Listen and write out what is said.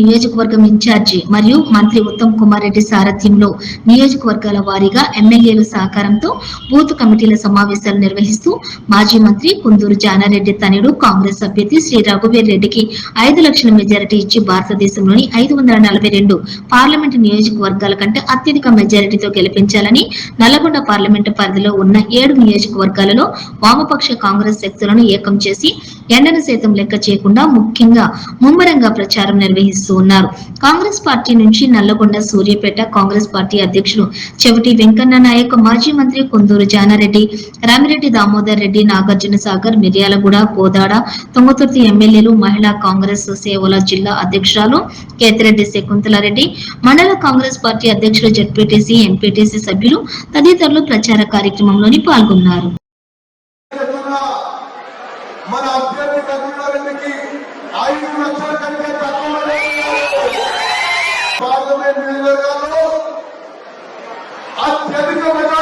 నియోజకవర్గం ఇన్ఛార్జి మరియు మంత్రి ఉత్తమ్ కుమార్ రెడ్డి సారథ్యంలో నియోజకవర్గాల వారీగా ఎమ్మెల్యేల సహకారంతో బూత్ కమిటీల సమావేశాలు నిర్వహిస్తూ మాజీ మంత్రి కుందూరు జానారెడ్డి తనయుడు కాంగ్రెస్ అభ్యర్థి శ్రీ రఘువీర్ రెడ్డికి ఐదు లక్షల మెజారిటీ ఇచ్చి భారతదేశంలోని ఐదు వందల నలభై రెండు పార్లమెంటు నియోజకవర్గాల కంటే అత్యధిక మెజారిటీతో గెలిపించాలని నల్లగొండ పార్లమెంటు పరిధిలో ఉన్న ఏడు నియోజకవర్గాలలో వామపక్ష కాంగ్రెస్ శక్తులను ఏకం చేసి ఎండను సైతం లెక్క చేయకుండా ముఖ్యంగా ముమ్మరంగా ప్రచారం నిర్వహిస్తూ ఉన్నారు కాంగ్రెస్ పార్టీ నుంచి నల్లగొండ సూర్యపేట కాంగ్రెస్ పార్టీ అధ్యక్షులు చెవిటి వెంకన్న నాయక్ మాజీ మంత్రి కుందూరు జానారెడ్డి రామిరెడ్డి దామోదర్ రెడ్డి నాగార్జున సాగర్ మిర్యాలగూడ కోదాడ తుంగతుర్తి ఎమ్మెల్యేలు మహిళా కాంగ్రెస్ సేవల జిల్లా అధ్యక్షురాలు కేతిరెడ్డి శకుంతలారెడ్డి మండల కాంగ్రెస్ పార్టీ అధ్యక్షులు జడ్పీటీసీ ఎంపీటీసీ సభ్యులు తదితరులు ప్రచార కార్యక్రమంలోని పాల్గొన్నారు. మన అభ్యర్థి కృష్ణారెడ్డికి ఐదు లక్షల నియోజకవర్గాల్లో